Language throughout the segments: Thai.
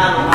ย่างลงไป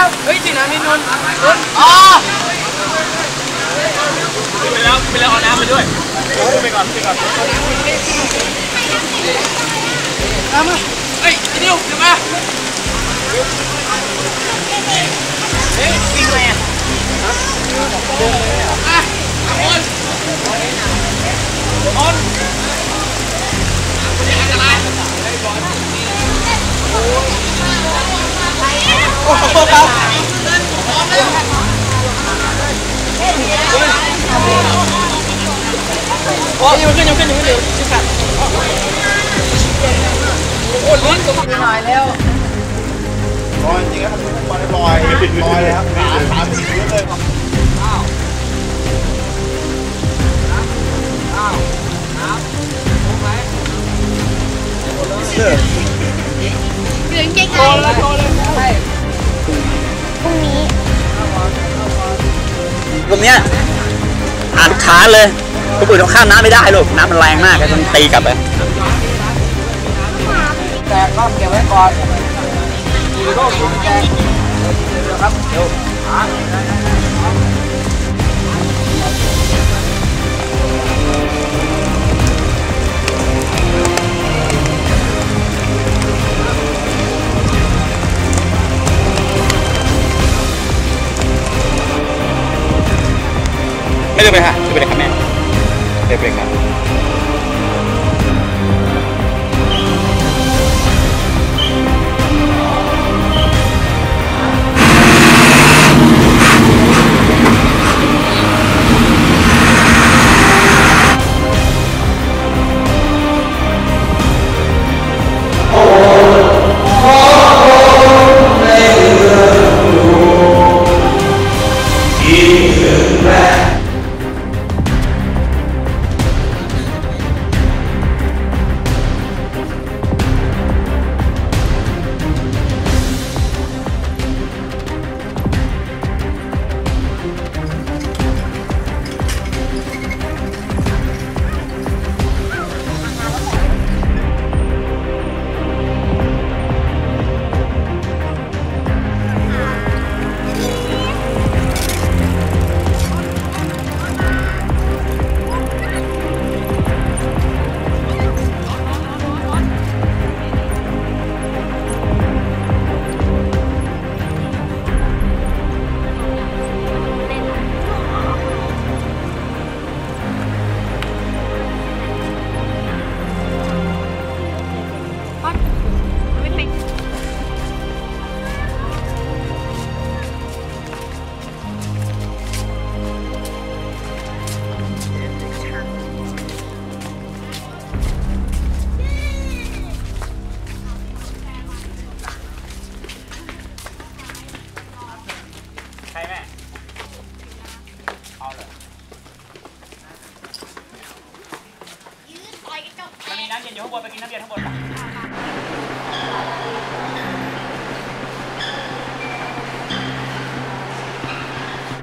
ครับเฮ้ยจีนามินุนนุนอ๋อไปแล้วไปแล้วเอาน้ำไปด้วยไปก่อนไปก่อนน้ำมาเฮ้ยไอ้นิวเดี๋ยวมาเฮ้ยวิ่งไงอะอะออนออนอันตราย โโอ้โหครับโอ้ยขึ้นยกขึ้นยกขึ้นเดี๋ยวชิคัดโอ้ลุ้นกับหน่อยแล้วลอยจริงครับบอลลอยลอยเลยครับขาขาสีเยอะเลยครับถึงยังไงโตแล้วโตแล้วใช่ พรุ่งนี้ตรงเนี้ยอ่านลูกค้าเลยคนอื่นเขาข้ามน้ำไม่ได้หรอกน้ำมันแรงมากก็ต้องตีกลับไปแตกก็เก็บไว้ก่อนมีโรคอยู่แตกเดี๋ยวครับเดี๋ยว หาญไปค่ะช่วยไปเลยครับแม่ไปไปครับ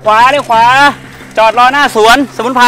ขวาเลี้ยวขวา จอดรอหน้าสวน สมุนไพร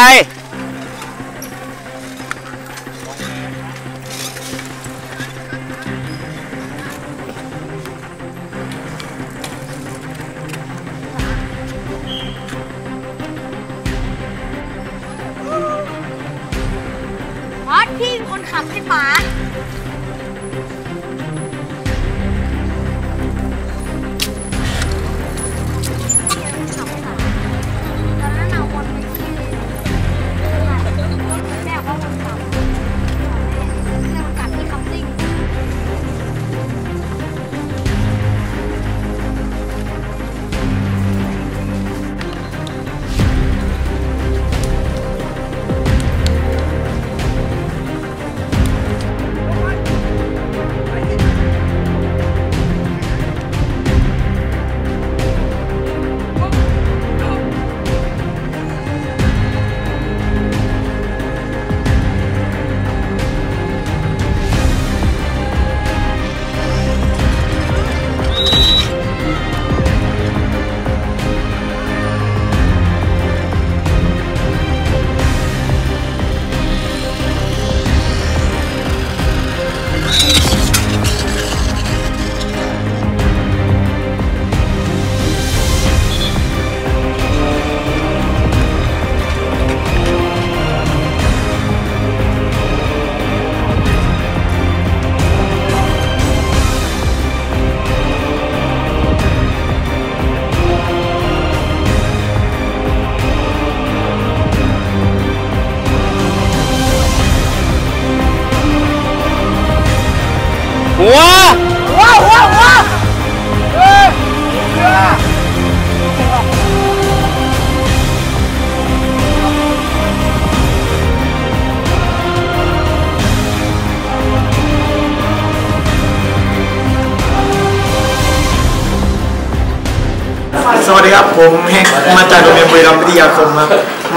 สวัสดีครับ ผมเฮกมาจากโรงเรียนบุรีรัมย์วิทยาคมครับ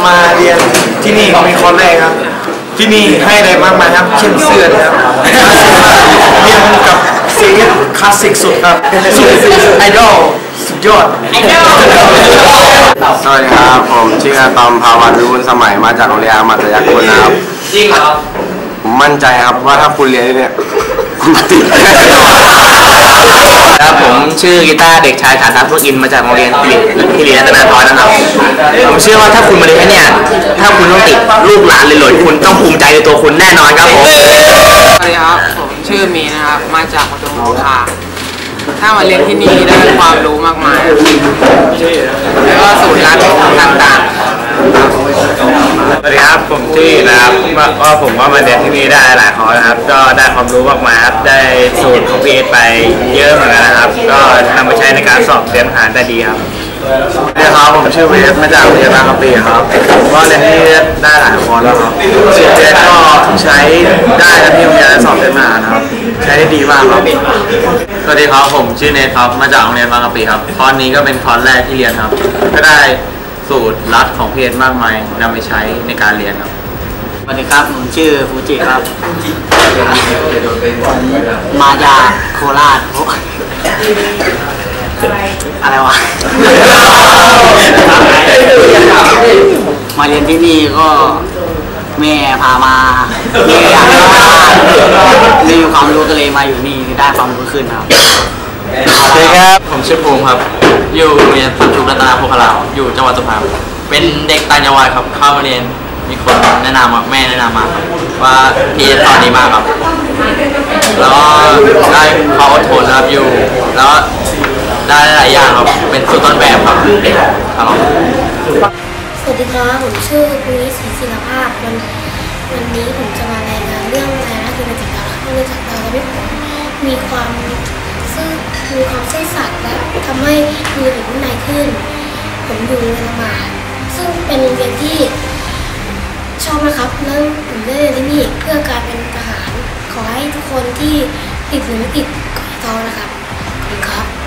มาเรียนที่นี่เป็นคอร์สแรกครับ ที่นี่ให้อะไรมากมายครับ เช่นเสื้อนะครับเรียนกับซีรีส์คลาสสิกสุดครับสุดไอดอลสุดยอดไอ้เจ้าสวัสดีครับ ผมชื่ออาตอมภาวันวิบูลย์สมัยมาจากโรงเรียนอามัตยกุลนะครับจริงเหรอผมมั่นใจครับว่าถ้าคุณเรียนที่เนี่ย คุณติดครับผมชื่อกีตาร์เด็กชายฐานทัพพุอินมาจากโรงเรียนพิริพิริรัตนาธรนะครับ ผมเชื่อว่าถ้าคุณมาเรียนที่เนี่ยถ้าคุณต้องติดลูกหลานเลยหลยคุณต้องภูมิใจในตัวคุณแน่นอนครับผมสวัสดีครับผมชื่อมีนะครับมาจากปทุมสงคราถ้ามาเรียนที่นี่ได้ความรู้มากมายแล้วก็สูตรลัดต่างๆสวัสดีครับ ผมชื่อนะครับว่าก็ผมก็มาเรียนที่นี่ได้หลายคอร์สนะครับ ก็ได้ความรู้มากมายครับได้สูตรของพีเอสไปเยอะเหมือนกันนะครับ ก็นำมาใช้ในการสอบเตรียมทหารได้ดีครับสวัสดีครับผมชื่อเวฟมาจากโรงเรียนบางกะปิครับผมก็เรียนที่นี่ได้หลายคอร์สแล้วครับสูตรเรียนก็ใช้ได้ทั้งที่โรงเรียนและสอบเตรียมทหารครับ ใช้ได้ดีมากครับสวัสดีครับผมชื่อเนทครับมาจากโรงเรียนบางกะปิครับคอร์สนี้ก็เป็นคอร์สแรกที่เรียนครับ ก็ได้ สูตรลัดของเพศมากมายนำไปใช้ในการเรียนครับสวัสดีครับผมชื่อฟูจิครับ มาจากโคราชอะไรวะ มาเรียนที่นี่ก็แม่พามาแม่อยากมาไม่มีความรู้ก็เลยมาอยู่นี่ได้ความรู้ขึ้นครับ สวัสดีครับ ผมชื่อภูมิครับ อยู่โรงเรียนสันทุกรัตนาโพคารามอยู่จังหวัดสุพรรณเป็นเด็กต่างจังหวัดครับ เข้ามาเรียน มีคนแนะนำครับแม่แนะนำมาครับว่าพี่สอนดีมากครับ แล้วก็ได้ความอดทนนะครับอยู่ แล้วได้หลายอย่างครับ เป็นสุดต้นแบบครับครับสวัสดีครับผมชื่อปุ้ยศรีศิลภาพวันวันนี้ผมจะมารายงานเรื่องรายรับเงินจากดาวเงินจากดาวและผมมีความ ซื่อมีความซื่อสัตย์และทำให้มีถึงวินัยขึ้น ผมอยู่โรงเรียนละหมาดซึ่งเป็นโรงเรียนที่ชอบนะครับแล้วผมได้เรียนที่นี่เพื่อการเป็นทหาร ขอให้ทุกคนที่ติดหรือไม่ติดขอให้ท้อนะครับขอบคุณครับ